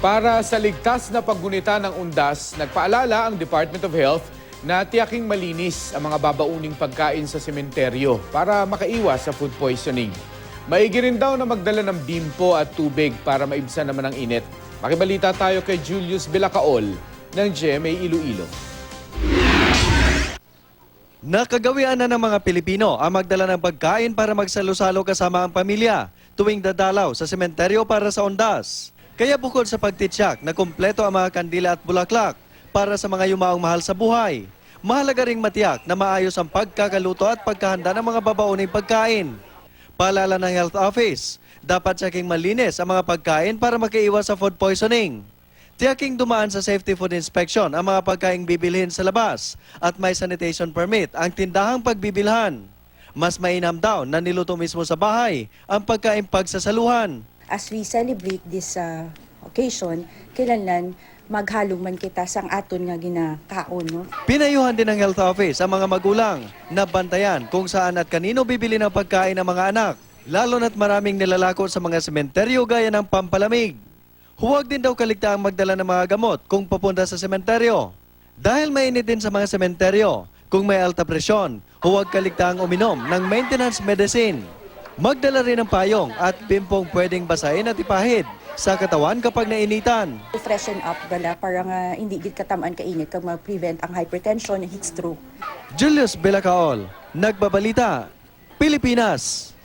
Para sa ligtas na paggunita ng undas, nagpaalala ang Department of Health na tiyaking malinis ang mga babauning pagkain sa sementeryo para makaiwas sa food poisoning. Maigi rin daw na magdala ng bimpo at tubig para maibsan naman ang init. Makibalita tayo kay Julius Bilacaol ng GMA Iloilo. Nakagawian na ng mga Pilipino ang magdala ng pagkain para magsalo-salo kasama ang pamilya tuwing dadalaw sa sementeryo para sa ondas. Kaya bukod sa pagtitsak na kumpleto ang mga kandila at bulaklak para sa mga yumaong mahal sa buhay, mahalaga ring matiyak na maayos ang pagkakaluto at pagkahanda ng mga babauning pagkain. Paalala ng Health Office, dapat saking malinis ang mga pagkain para makaiwas sa food poisoning. Tiyaking dumaan sa safety food inspection ang mga pagkaing bibilhin sa labas at may sanitation permit ang tindahang pagbibilhan. Mas mainam daw na niluto mismo sa bahay ang pagkain pagsasaluhan. As we celebrate this uh, occasion, kailanlan maghalong man kita sang aton nga ginakaon. No? Pinayuhan din ng Health Office ang mga magulang na bantayan kung saan at kanino bibili ng pagkain ng mga anak, lalo na't maraming nilalako sa mga sementeryo gaya ng pampalamig. Huwag din daw kaligtaang magdala ng mga gamot kung papunta sa sementeryo. Dahil mainit din sa mga sementeryo, kung may alta presyon, huwag kaligtaang uminom ng maintenance medicine. Magdala rin ng payong at pimpong pwedeng basahin at ipahid sa katawan kapag nainitan. Freshen up bala para nga hindi gid katamaan kainit kag ma-prevent ang hypertension, heat stroke. Julius Belacaol, Nagbabalita, Pilipinas.